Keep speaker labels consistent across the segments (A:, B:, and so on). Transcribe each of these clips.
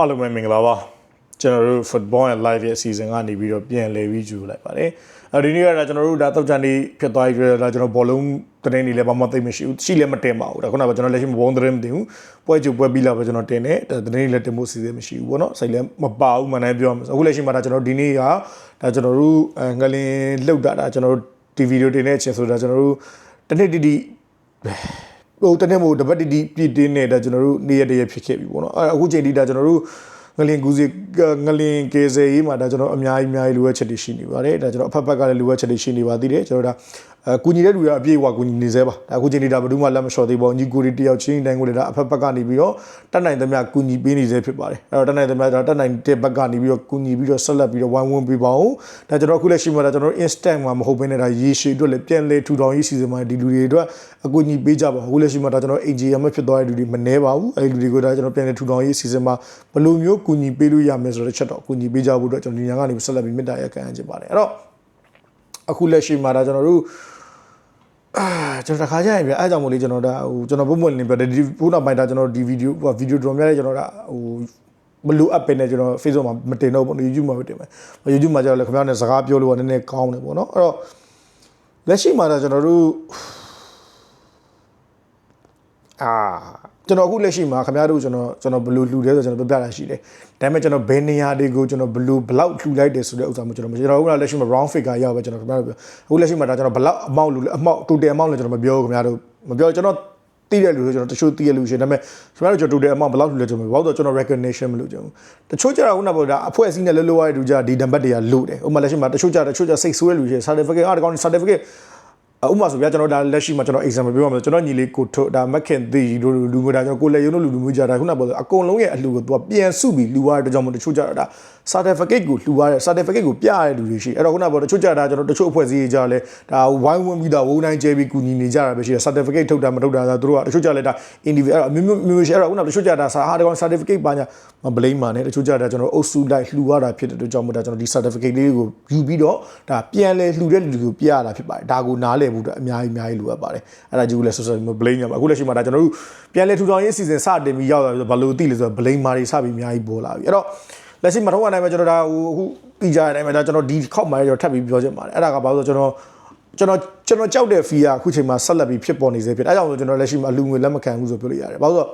A: အားလုံးပဲမင်္ဂလာပါကျွန်တော်တို့ football and live ရဲ့အစီအစဉ်ကနေပြီးတော့ပြန်လည်ပြီးကြိုလိုက်ပါတယ်အဲဒီနေ့ကကျွန်တော်တို့ဒါတောက်ချန်နေဖြစ်သွားပြီဒါကျွန်တော်ဘောလုံးသတင်းတွေလည်းဘာမှသိမရှိဘူးရှိလည်းမတင်ပါဘူးဒါခုနကကျွန်တော်လက်ရှိမဘုံသတင်းမတင်ဘူးပွဲကြိုပွဲပြီးလာပဲကျွန်တော်တင်တယ်ဒါသတင်းတွေလည်းတင်ဖို့စီစဉ်မရှိဘူးပေါ့နော်စိတ်လည်းမပါဘူးမှန်တယ်ပြောမှာအခုလက်ရှိမှာဒါကျွန်တော်ဒီနေ့ကဒါကျွန်တော်တို့ငလင်လှုပ်တာဒါကျွန်တော်တို့ဒီဗီဒီယိုတင်တဲ့အချိန်ဆိုတာကျွန်တော်တို့တနေ့တီတီ ဟိုတနေ့မို့တပတ်တီတီပြည့်တင်းနေတာကျွန်တော်တို့နေ့ရက်တရက်ဖြစ်ခဲ့ပြီပေါ့နော်အဲအခုချိန်ထိဒါကျွန်တော်တို့ ငလင်ကူစီငလင်ကေစေရေးမှာဒါကျွန်တော်အများကြီးအများကြီးလိုအပ်ချက်တွေရှိနေပါတယ်ဒါကျွန်တော်အဖက်ဖက်ကလည်းလိုအပ်ချက်တွေရှိနေပါသေးတယ်ကျွန်တော်ဒါအကူညီတဲ့လူတွေအပြည့်အဝကူညီနေသေးပါဒါအခုချိန်ထိဒါဘယ်သူမှလက်မလျှော်သေးပါဘူးညီကိုရီတယောက်ချင်းတိုင်းကိုလည်းဒါအဖက်ဖက်ကနေပြီးတော့တက်နိုင်သမျှကူညီပေးနေသေးဖြစ်ပါတယ်အဲ့တော့တက်နိုင်သမျှဒါတက်နိုင်တဲ့ဘက်ကနေပြီးတော့ကူညီပြီးတော့ဆက်လက်ပြီးတော့ဝိုင်းဝန်းပေးပါအောင်ဒါကျွန်တော်အခုလက်ရှိမှာဒါကျွန်တော် instant မှာမဟုတ်ဘဲနဲ့ဒါရေရှည်အတွက်လည်းပြန်လဲထူထောင်ရေးစီစဉ်မှာဒီလူတွေအတွက်အကူအညီပေးကြပါအခုလက်ရှိမှာဒါကျွန်တော် AGM ဖြစ်သွားတဲ့လူတွေမနှဲပါဘူးအဲဒီလူတွေကိုဒါကျွန်တော်ပြန်လဲထူထောင်ရေးစီစဉ်မှာဘယ်လိုမျိုးကူညီပေးလို့ရမယ်ဆိုတဲ့ချက်တော့ကူညီပေးကြဖို့အတွက်ကျွန်တော်ဒီညကနေဆက်လက်ပြီးမေတ္တာရက်ခံချင်ပါတယ်အဲ့တော့အခုလက်ရှိမှာဒါကျွန်တော်တို့အာကျွန်တော်တခါကြရင်ပြအဲကြောင့်မို့လေကျွန်တော်ဒါဟိုကျွန်တော်ပုံမှန်နေပြတယ်ဒီခုနောက်ပိုင်းဒါကျွန်တော်ဒီဗီဒီယိုဟိုဗီဒီယိုဒရောများတဲ့ကျွန်တော်ဒါဟိုမလိုအပ်ပဲနဲ့ကျွန်တော် Facebook မှာမတင်တော့ဘူး YouTube မှာပဲတင်မယ် YouTube မှာကျတော့လေခင်ဗျားနဲ့စကားပြောလို့ကနည်းနည်းကောင်းတယ်ပေါ့နော်အဲ့တော့လက်ရှိမှာဒါကျွန်တော်တို့အာ ကျွန်တော်အခုလက်ရှိမှာခင်ဗျားတို့ကျွန်တော်ကျွန်တော်ဘယ်လိုလှူလဲဆိုကျွန်တော်ပြပြတာရှိတယ်ဒါပေမဲ့ကျွန်တော်ဘယ်နေရာတွေကိုကျွန်တော်ဘယ်လိုဘလောက်လှူလိုက်တယ်ဆိုတဲ့ဥစ္စာမျိုးကျွန်တော်ကျွန်တော်အခုလက်ရှိမှာ round figure ရောက်ပဲကျွန်တော်ခင်ဗျားတို့အခုလက်ရှိမှာဒါကျွန်တော်ဘလောက် amount လှူလဲ amount total amount လည်းကျွန်တော်မပြောဘူးခင်ဗျားတို့မပြောကျွန်တော်တည်တဲ့လူတွေကျွန်တော်တချို့တည်ရလူရှိတယ်ဒါပေမဲ့ကျွန်တော်တို့ကျွန်တော် total amount ဘလောက်လှူလဲကျွန်တော်ဘာလို့ကျွန်တော် recognition မလို့ကျွန်တော်တချို့ကျတော့ခုနကပြောတာအဖွဲ့အစည်းနဲ့လှုပ်လှုပ်ရတဲ့လူကြဒီနံပါတ်တွေကလို့တယ်ဥပမာလက်ရှိမှာတချို့ကျတချို့ကျစိတ်ဆိုးတဲ့လူရှိတယ် certificate အားတကောင်း certificate ဥပမာဆိုပြကျွန်တော်ဒါလက်ရှိမှာကျွန်တော် example ပြောရမယ်ကျွန်တော်ညီလေးကိုထုတ်ဒါမက်ခင်သီတို့လူမျိုးဒါကျွန်တော်ကိုလည်းရုံးတို့လူလူမျိုးကြတာခုနကပြောအကုန်လုံးရဲ့အလှူကိုသူကပြန်စုပြီးလူရတဲ့ကြောင့်မို့တချို့ကြတာဒါ certificate ကိုလှူရတဲ့ certificate ကိုပြရတဲ့လူတွေရှိအဲ့တော့ခုနကပြောတချို့ကြတာကျွန်တော်တချို့အဖွဲ့အစည်းတွေကြလဲဒါဝိုင်းဝန်းပြီးတော့ဝုန်းတိုင်းကျဲပြီးကူညီနေကြတာပဲရှိတယ် certificate ထုတ်တာမထုတ်တာဒါတို့ကတချို့ကြလဲဒါ individual အဲ့တော့မျိုးမျိုးရှိအဲ့တော့ခုနတချို့ကြတာစာဟာတကောင် certificate ပါညာမ blame ပါနဲ့တချို့ကြတာကျွန်တော်အုပ်စုလိုက်လှူရတာဖြစ်တဲ့အတွက်ကြောင့်မို့ဒါကျွန်တော်ဒီ certificate လေးကိုယူပြီးတော့ဒါပြန်လဲလှူတဲ့လူကိုပြရတာဖြစ်ပါတယ်ဒါကိုနားလည်မှုတော့အများကြီးအများကြီးလိုအပ်ပါတယ်အဲ့ဒါကြီးကိုလည်းဆော့ဆော့မ blame ရပါအခုလက်ရှိမှာဒါကျွန်တော်တို့ပြန်လဲထူထောင်ရေးအစီအစဉ်စတင်ပြီးရောက်လာပြီးဘာလို့သိလဲဆိုတော့ blame မာတွေစပြီးအများကြီးပေါ်လာပြီအဲ့တော့ လက်ရှိမထုံးနိုင်မှာကျွန်တော်ဒါဟိုအခုသိကြတဲ့အတိုင်းမှာဒါကျွန်တော်ဒီခောက်မှာကျွန်တော်ထပ်ပြီးပြောချင်ပါတယ်အဲ့ဒါကဘာလို့ဆိုတော့ကျွန်တော်ကျွန်တော်ကျွန်တော်ကြောက်တဲ့ fee ကအခုချိန်မှာဆက်လက်ပြီးဖြစ်ပေါ်နေစေဖြစ်အဲဒါကြောင့်ကျွန်တော်လက်ရှိမှာအလူငွေလက်မခံဘူးဆိုပြောလို့ရတယ်ဘာလို့ဆိုတော့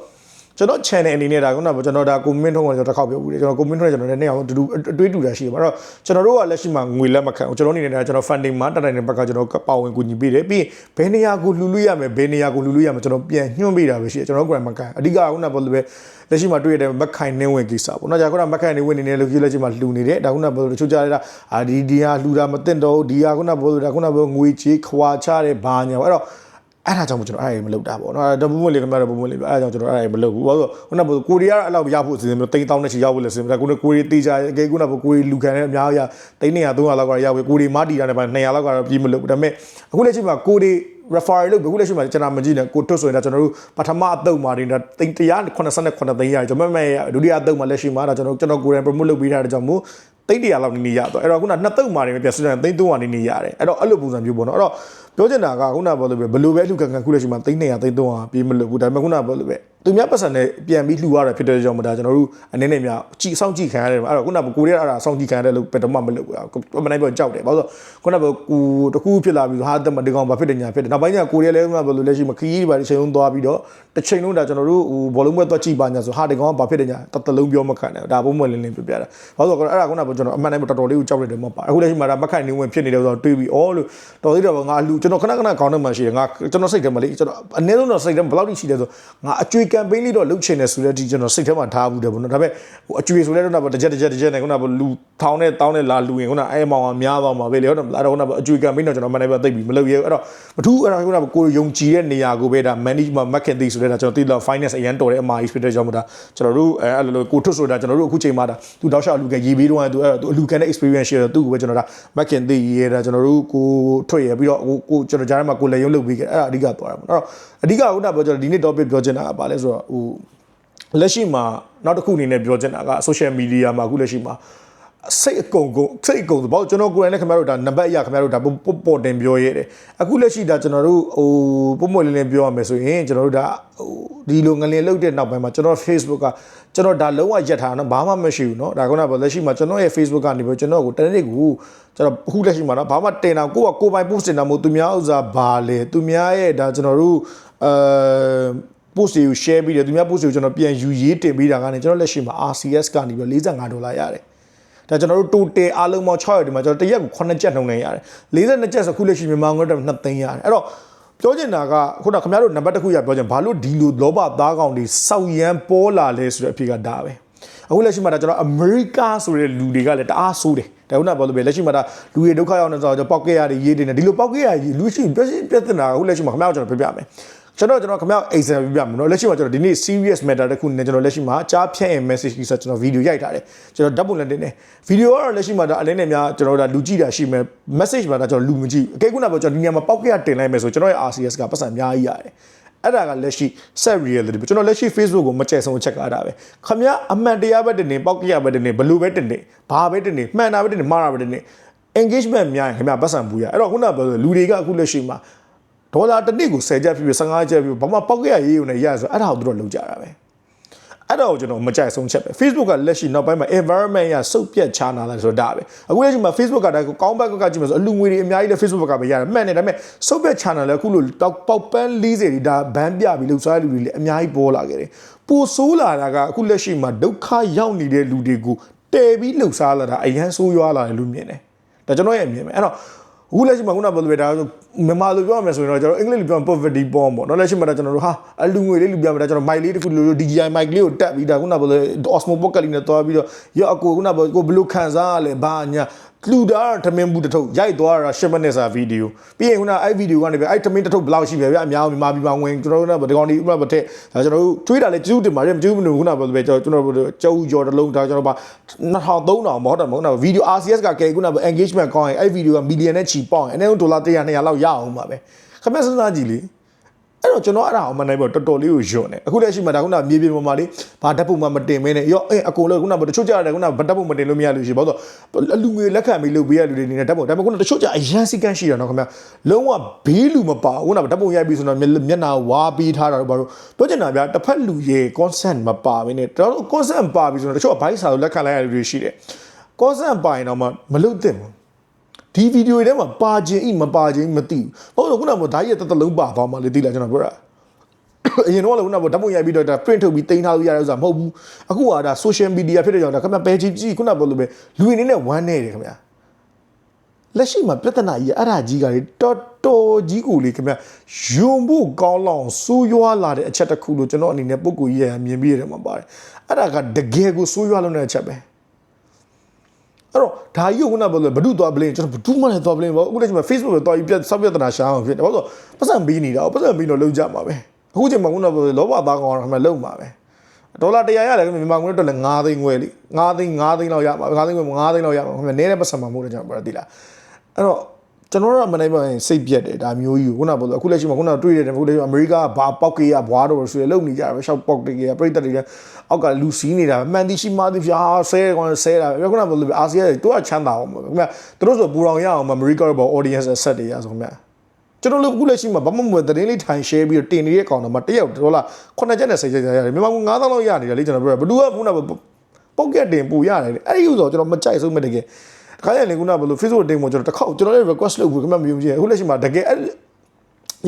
A: ကျွန်တော် channel အနေနဲ့ဒါကကျွန်တော်ဒါ comment ထုံးကကျွန်တော်တစ်ခေါက်ပြောဘူးလေကျွန်တော် comment ထုံးကကျွန်တော်လည်းနှစ်အောင်တူတူအတွေးတူတာရှိတယ်အဲ့တော့ကျွန်တော်တို့ကလက်ရှိမှာငွေလက်မခံဘူးကျွန်တော်အနေနဲ့ဒါကျွန်တော် funding မှာတက်တိုင်းတဲ့ဘက်ကကျွန်တော်ပါဝင်ကူညီပေးတယ်ပြီးရင်ဘယ်နေရာကိုလှူလို့ရမယ်ဘယ်နေရာကိုလှူလို့ရမယ်ကျွန်တော်ပြန်ညွှန်ပေးတာပဲရှိတယ်ကျွန်တော် grant မကန်အဓိကခုနကပြောလို့ပဲလက်ရှိမှာတွေ့ရတဲ့မက်ခိုင်နှင်းဝင်ကိစ္စပေါ့နော်ကြာခုနမက်ခိုင်နှင်းဝင်နေတယ်လို့ပြောလက်ရှိမှာလှူနေတယ်ဒါခုနကပြောလို့တချို့ကြားရတာအာဒီဒီဟာလှူတာမသိတော့ဒီဟာခုနကပြောလို့ဒါခုနကပြောငွေချေးခွာချတဲ့ဘာညာပေါ့အဲ့တော့ အဲ့ဒါကြောင့်ကျွန်တော်အဲ့ဒါမလုပ်တာပေါ့နော်ဒါပုံမလေးကမှတော့ပုံမလေးအဲ့ဒါကြောင့်ကျွန်တော်အဲ့ဒါမလုပ်ဘူးဘာလို့ခုနကကိုရီးယားအဲ့လောက်ရဖို့အစီအစဉ်မျိုးတိန်းတောင်းတဲ့ချီရောက်ဖို့လည်းအစီအစဉ်ခုနကိုရီးတေးကြအကေခုနကကိုရီးလူခံတဲ့အများကြီးတိန်း200 300လောက်ကရရောက်ပြီကိုရီးမာတီတာနဲ့ပါ200လောက်ကတော့ပြီးမလို့ဒါပေမဲ့အခုလက်ရှိမှာကိုရီး referral လို့အခုလက်ရှိမှာကျွန်တော်မကြည့်နဲ့ကိုတွတ်ဆိုရင်ဒါကျွန်တော်တို့ပထမအသုတ်မှာတင်ဒါတိန်189သိန်းရတယ်ကျွန်တော်မဲ့ဒုတိယအသုတ်မှာလက်ရှိမှာဒါကျွန်တော်ကျွန်တော်ကိုယ်တိုင် promote လုပ်ပေးထားတဲ့ကြောင့်မို့သိန်း100လောက်နေနေရတော့အဲ့တော့ခုနနှစ်သုတ်မှာနေပြန်စစ်တယ်သိန်း300နေနေရတယ်အဲ့တော့အဲ့လိုပုံစံမျိုးပေါ့နော်အဲ့တော့ ပြောချင်တာကခုနပြောလို့ပဲဘယ်လိုပဲလှူခံခံခုလက်ရှိမှာသိန်း200သိန်း300ပြေးမလို့ဘူးဒါပေမဲ့ခုနပြောလို့ပဲသူများပတ်စံနဲ့ပြန်ပြီးလှူရတာဖြစ်တဲ့ကြောင့်မဒါကျွန်တော်တို့အနေနဲ့များကြည့်စောင့်ကြည့်ခံရတယ်အဲ့တော့ခုနကကိုရီးယားအဲ့ဒါစောင့်ကြည့်ခံရတယ်လို့ဘယ်တော့မှမလုပ်ဘူးမနိုင်ပြောကြောက်တယ်ဘာလို့ခုနကကိုတကူဖြစ်လာပြီးဟာတက်မဒီကောင်ဘာဖြစ်တယ်ညာဖြစ်တယ်နောက်ပိုင်းကျကိုရီးယားလည်းခုနကဘယ်လိုလဲရှိမခီးတွေပါတစ်ချိန်လုံးသွားပြီးတော့တစ်ချိန်လုံးဒါကျွန်တော်တို့ဟိုဘောလုံးပွဲသွားကြည့်ပါညာဆိုဟာဒီကောင်ကဘာဖြစ်တယ်ညာတတလုံးပြောမခံနဲ့ဒါပုံမှန်လင်းလင်းပြပြတာဘာလို့အဲ့ဒါခုနကကျွန်တော်အမှန်တည်းတော်တော်လေးကိုကြောက်တယ်မပါအခုလက်ရှိမှာဒါမခိုင်နေဝင်ဖြစ်နေတယ်ဆိုတော့တွေးပြီးအော်လို့တော်သေးတယ်ပေါ့ငါလူကျွန်တော်ခဏခဏခေါင်းထဲမှာရှိတယ်ငါကျွန်တော်စိတ်ထဲမှာလေကျွန်တော်အနည်းဆုံးတော့စိတ်ထဲမှာဘယ်လောက်ထိရှိလဲဆိုငါအကျွေးကမ်ပိန်းလေးတော့လုပ်ချင်တယ်ဆိုတဲ့ဒီကျွန်တော်စိတ်ထဲမှာထားဘူးတယ်ပေါ့နော်ဒါပေမဲ့ဟိုအကျွေးဆိုလဲတော့တစ်ချက်တစ်ချက်တစ်ချက်နဲ့ခုနကလူထောင်းနဲ့တောင်းနဲ့လာလူရင်ခုနအဲမောင်ကများသွားမှာပဲလေဟုတ်တယ်အဲ့တော့ခုနကအကျွေးကမ်ပိန်းတော့ကျွန်တော်မနေ့ကသိပြီမလုပ်ရဘူးအဲ့တော့မထူးအဲ့ဒါခုနကကိုယုံကြည်တဲ့နေရာကိုပဲဒါ management market သိဆိုတဲ့ဒါကျွန်တော်သိတော့ finance အရန်တော်တဲ့အမာကြီးဖြစ်တဲ့ကြောင့်မို့ဒါကျွန်တော်တို့အဲအဲ့လိုကိုထွတ်ဆိုတာကျွန်တော်တို့အခုချိန်မှာဒါသူတောက်လျှောက်အလူကရေးပြီးတော့သူအဲ့သူအလူကန်တဲ့ experience ရှိတယ်သူ့ကိုပဲကျွန်တော်ဒါ market သိရေးတာကျွန်တော်တို့ကိုထွက်ရပြီးတော့ကိုကိုကျွန်တော်ကြားထဲမှာကိုလည်းရုံးလုပ်ပြီးခဲ့အဲ့ဒါအဓိကသွားတာပေါ့အဲ့တော့အဓိကခုနပြောကျွန်တော်ဒီနေ့ topic ပြောချင်တာကဘာလဲဆိုတော့ဟိုလက်ရှိမှာနောက်တစ်ခုအနေနဲ့ပြောချင်တာက social media မှာအခုလက်ရှိမှာ စိတ်အကုန်ကိုစိတ်အကုန်သဘောကျွန်တော်ကိုယ်တိုင်လည်းခင်ဗျားတို့ဒါနံပါတ်အရခင်ဗျားတို့ဒါပေါ်တင်ပြောရဲတယ်အခုလက်ရှိဒါကျွန်တော်တို့ဟိုပုံမွေလင်းလင်းပြောရမယ်ဆိုရင်ကျွန်တော်တို့ဒါဟိုဒီလိုငလင်လုတ်တဲ့နောက်ပိုင်းမှာကျွန်တော် Facebook ကကျွန်တော်ဒါလုံးဝရက်ထားတာနော်ဘာမှမရှိဘူးနော်ဒါကတော့လက်ရှိမှာကျွန်တော်ရဲ့ Facebook ကနေပြီးကျွန်တော်ကိုတနစ်ကိုကျွန်တော်အခုလက်ရှိမှာနော်ဘာမှတင်တာကိုကကိုပိုင် post တင်တာမဟုတ်သူများဥစားဘာလဲသူများရဲ့ဒါကျွန်တော်တို့အဲ post တွေကို share ပြီးတယ်သူများ post တွေကိုကျွန်တော်ပြန်ယူရေးတင်ပေးတာကနေကျွန်တော်လက်ရှိမှာ RCS ကနေပြီး45ဒေါ်လာရတယ် ဒါကျွန်တော်တို့ total အားလုံးပေါင်း6ရက်ဒီမှာကျွန်တော်တရက်ကို9ချက်နှုန်းနဲ့ရတယ်42ချက်ဆိုခုလက်ရှိမြန်မာငွေတော့2သိန်းရတယ်အဲ့တော့ပြောချင်တာကခုနခင်ဗျားတို့နံပါတ်တစ်ခုရပြောချင်ဘာလို့ဒီလိုလောဘသားကောင်တွေစောက်ရမ်းပေါ်လာလဲဆိုတဲ့အဖြေကဒါပဲအခုလက်ရှိမှာဒါကျွန်တော်အမေရိကဆိုတဲ့လူတွေကလည်းတအားဆိုးတယ်ဒါခုနပြောလို့ပဲလက်ရှိမှာဒါလူတွေဒုက္ခရောက်နေဆိုတော့ပေါက်ကရတွေရေးတင်တယ်ဒီလိုပေါက်ကရရေးလူရှိပြည့်ပြည့်တင်တာအခုလက်ရှိမှာခင်ဗျားတို့ကျွန်တော်ပြပြမယ် ကျွန်တော်ကျွန်တော်ခင်ဗျား exam ပြပြမယ်နော်လက်ရှိမှာကျွန်တော်ဒီနေ့ serious matter တစ်ခုနဲ့ကျွန်တော်လက်ရှိမှာကြားဖြတ်ရင် message ကြီးဆိုကျွန်တော် video ရိုက်ထားတယ်ကျွန်တော်ဓာတ်ပုံလည်းတင်တယ် video ကတော့လက်ရှိမှာဒါအလင်းနဲ့များကျွန်တော်ဒါလူကြည့်တာရှိမယ် message မှာဒါကျွန်တော်လူမကြည့်အကဲခုနကကျွန်တော်ဒီနေရာမှာပေါက်ကရတင်လိုက်မယ်ဆိုကျွန်တော်ရဲ့ RCS ကပတ်စံအများကြီးရတယ်အဲ့ဒါကလက်ရှိ set reality ပဲကျွန်တော်လက်ရှိ Facebook ကိုမကြိုက်ဆုံးချက်ကားတာပဲခမရအမှန်တရားပဲတင်နေပေါက်ကရပဲတင်နေဘလူပဲတင်နေဘာပဲတင်နေမှန်တာပဲတင်နေမှားတာပဲတင်နေ engagement များရင်ခင်ဗျာပတ်စံပူရအဲ့တော့ခုနကပြောလို့လူတွေကအခုလက်ရှိမှာ ဒေါ်လာတစ်နှစ်ကို10ချက်ဖြစ်ဖြစ်15ချက်ဖြစ်ဖြစ်ဘာမှပေါက်ကရရေးုံနဲ့ရဆိုအဲ့ဒါကိုသူတို့လုပ်ကြတာပဲအဲ့တော့ကျွန်တော်မကြိုက်ဆုံးချက်ပဲ Facebook ကလက်ရှိနောက်ပိုင်းမှာ environment ရစုပ်ပြတ်ချနာလာဆိုတာပဲအခုလက်ရှိမှာ Facebook ကတည်းကကောင်းဘက်ကကကြည့်မယ်ဆိုအလူငွေတွေအများကြီးလည်း Facebook ကပဲရတယ်မှန်တယ်ဒါပေမဲ့စုပ်ပြတ်ချနာလည်းအခုလိုတောက်ပေါက်ပန်း40တွေဒါဘန်းပြပြီးလှုပ်ရှားလူတွေလည်းအများကြီးပေါ်လာခဲ့တယ်ပိုဆိုးလာတာကအခုလက်ရှိမှာဒုက္ခရောက်နေတဲ့လူတွေကိုတဲပြီးလှုပ်ရှားလာတာအရန်ဆိုးရွားလာတယ်လို့မြင်တယ်ဒါကျွန်တော်ရဲ့အမြင်ပဲအဲ့တော့အခုလက်ရှိမှာခုနကပြောလို့ပဲဒါ မြန်မာလိုပြောရမယ်ဆိုရင်တော့ကျွန်တော်အင်္ဂလိပ်လိုပြောရင် poverty bomb ပေါ့နော်လက်ရှိမှာတော့ကျွန်တော်တို့ဟာအလူငွေလေးလူပြမယ်ဒါကျွန်တော် mic လေးတစ်ခုလိုလို DJI mic လေးကိုတက်ပြီးဒါခုနကပြောလို့ Osmo Pocket လေးနဲ့တွားပြီးတော့ရောအကိုခုနကပြောကိုဘယ်လိုခံစားရလဲဘာညာလူတာထမင်းဘူးတစ်ထုပ်ရိုက်သွားတာ10မိနစ်စာဗီဒီယိုပြီးရင်ခုနအဲ့ဗီဒီယိုကနေပဲအဲ့ထမင်းတစ်ထုပ်ဘယ်လောက်ရှိပဲဗျအများမြန်မာပြည်မှာဝင်ကျွန်တော်တို့ကဒီကောင်ဒီဥပမာတစ်ထက်ဒါကျွန်တော်တို့တွေးတာလဲကျူးတင်ပါတယ်မကျူးမလို့ခုနကပြောလို့ပဲကျွန်တော်တို့ကျုပ်ကြော်တစ်လုံးဒါကျွန်တော်ပါ2000 3000မဟုတ်တယ်မဟုတ်တော့ဗီဒီယို RCS ကကဲခုနက engagement ကောင်းရင်အဲ့ဗီဒီယိုကမီလီယံနဲ့ချီပေါင်းရင်အနည်းဆုံးဒေါ်လာ100 200လောက်ရအောင်ပါပဲခမက်စဉ်းစားကြည့်လေအဲ့တော့ကျွန်တော်အဲ့ဒါအောင်မနိုင်ဘူးတော်တော်လေးကိုယွန်းတယ်အခုလက်ရှိမှာဒါခုနမြေပြင်ပေါ်မှာလေဘာဓာတ်ပုံမှမတင်မင်းနဲ့ရောအဲအကုန်လုံးခုနတချို့ကြတယ်ခုနဗဓာတ်ပုံမတင်လို့မရလို့ရှိဘာလို့အလူငွေလက်ခံပြီးလုပ်ပေးရလူတွေနေနဲ့ဓာတ်ပုံဒါပေမဲ့ခုနတချို့ကြအရန်စီကန်းရှိတယ်နော်ခင်ဗျာလုံးဝဘေးလူမပါခုနဓာတ်ပုံရိုက်ပြီးဆိုတော့မျက်နှာဝါပြီးထားတာတော့ဘာလို့ပြောချင်တာဗျာတစ်ဖက်လူရဲ့ consent မပါဘဲနဲ့တော်တော် consent ပါပြီးဆိုတော့တချို့အဘိုင်းစာကိုလက်ခံလိုက်ရတဲ့လူတွေရှိတယ် consent ပါရင်တော့မမလုပ်သင့်ဘူး ဒီဗီဒီယိုထဲမှာပါခြင်းဤမပါခြင်းမသိဘူးဟုတ်လို့ခုနကဓာတ်ရဲ့တတလုံးပါသွားမှလေသိလားကျွန်တော်ပြောတာအရင်တော့လည်းခုနကဓာတ်ပုံရိုက်ပြီးတော့ဒါ print ထုတ်ပြီးတင်ထားလို့ရတဲ့ဥစ္စာမဟုတ်ဘူးအခုကဒါ social media ဖြစ်တဲ့ကြောင့်ဒါခင်ဗျဘယ်ကြည့်ကြည့်ခုနကပြောလို့ပဲလူရင်းနဲ့ဝမ်းနေတယ်ခင်ဗျလက်ရှိမှာပြဿနာကြီးအဲ့ဒါကြီးကလေတော်တော်ကြီးကိုလေခင်ဗျယွံဖို့ကောင်းလောင်စိုးရွားလာတဲ့အချက်တစ်ခုလို့ကျွန်တော်အနေနဲ့ပုံကိုကြီးရမြင်ပြီးရတယ်မှာပါတယ်အဲ့ဒါကတကယ်ကိုစိုးရွားလုံးတဲ့အချက်ပဲ အဲ့တော့ဒါကြီးကခုနကပြောလို့ဘဒုသွားပလင်းကျွန်တော်ဘဒုမှလည်းသွားပလင်းပေါ့အခုတည်းက Facebook ပဲသွားပြီးပြဆောက်ပြဿနာရှာအောင်ဖြစ်တယ်ဘာလို့ပတ်စံပေးနေတာပတ်စံပေးတော့လုံးကြမှာပဲအခုချိန်မှာခုနကပြောလောဘသားကောင်ကတော့မှလုံးမှာပဲဒေါ်လာ100ရတယ်မြန်မာငွေတော့လည်း9သိန်းငွေလ ी9 သိန်း9သိန်းလောက်ရမှာ9သိန်းငွေ9သိန်းလောက်ရမှာခင်ဗျနည်းတဲ့ပတ်စံမှာမဟုတ်တယ်ကျွန်တော်ပြောတာဒီလားအဲ့တော့ ကျွန်တော်တို့ကမနိုင်ပါရင်စိတ်ပြက်တယ်ဒါမျိုးကြီးကိုခုနကပြောလို့အခုလက်ရှိမှာခုနကတွေ့ရတယ်အခုလက်ရှိအမေရိကဘာပေါက်ကေးရဘွားတော့ဆိုရလုံနေကြတာပဲရှောက်ပေါက်တေးရပြိတ္တတွေလည်းအောက်ကလူစီးနေတာပဲမှန်တိရှိမှတိဖျားဆဲကောင်ဆဲတာပဲခုနကပြောလို့အာဆီယံတွေတော့ချမ်းသာအောင်ပဲခင်ဗျသူတို့ဆိုပူတော်ရအောင်အမေရိကဘော audience set တွေရဆိုခင်ဗျကျွန်တော်တို့အခုလက်ရှိမှာဘာမှမဟုတ်သတင်းလေးထိုင် share ပြီးတော့တင်နေတဲ့ကောင်တော့မတယောက်ဒေါ်လာ9ချက်နဲ့10ချက်ရတယ်မြန်မာက9000လောက်ရနေတယ်လေကျွန်တော်ပြောဘယ်သူကခုနကပေါက်ကက်တင်ပူရတယ်အဲ့ဒီဥစ္စာကျွန်တော်မကြိုက်ဆုံးပဲတကယ် ခါရရင်ခုနကဘယ်လို Facebook တင်ပေါ်ကျွန်တော်တစ်ခေါက်ကျွန်တော်လည်း request လုပ်ပြီးခင်ဗျမယုံကြည်အခုလက်ရှိမှာတကယ်အဲ့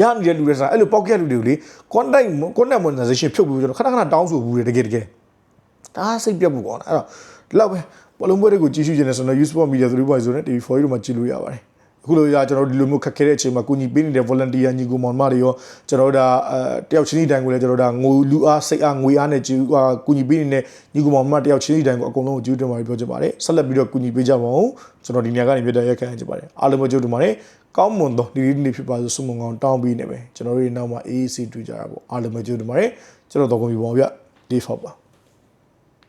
A: ရနေတဲ့လူတွေဆိုတာအဲ့လို pocket လူတွေကိုလေ content content monetization ဖြုတ်ပြီးကျွန်တော်ခဏခဏတောင်းဆိုဘူးတကယ်တကယ်ဒါစိတ်ပြတ်မှုကောင်းတယ်အဲ့တော့ဒီလောက်ပဲဘလုံးပွဲတွေကိုကြည့်ရှုခြင်းနဲ့ဆိုတော့ Useport Media 3.0နဲ့ TV4 တို့မှာကြည့်လို့ရပါတယ် အခုလိုရကျွန်တော်ဒီလိုမျိုးခက်ခဲတဲ့အချိန်မှာကူညီပေးနေတဲ့ volunteer ညီကိုမောင်မတွေရောကျွန်တော်တို့ဒါအဲတယောက်ချင်းစီတိုင်းကိုလည်းကျွန်တော်တို့ဒါငိုလူအားစိတ်အားငွေအားနဲ့ကြည့်ကူညီပေးနေတဲ့ညီကိုမောင်မတယောက်ချင်းစီတိုင်းကိုအကုန်လုံးကိုကျေးဇူးတင်ပါတယ်ပြောချင်ပါတယ်ဆက်လက်ပြီးတော့ကူညီပေးကြပါဦးကျွန်တော်ဒီနေရာကနေမြေတရရက်ခံချင်ပါတယ်အားလုံးပဲကျေးဇူးတင်ပါတယ်ကောင်းမွန်သောဒီနေ့ဖြစ်ပါစို့ဆုမွန်ကောင်းတောင်းပြီးနေပဲကျွန်တော်တို့နောက်မှာ AAC တွေ့ကြတာပေါ့အားလုံးပဲကျေးဇူးတင်ပါတယ်ကျွန်တော်တော့ကုန်ပြီပေါ့ဗျဒီဖောက်ပါ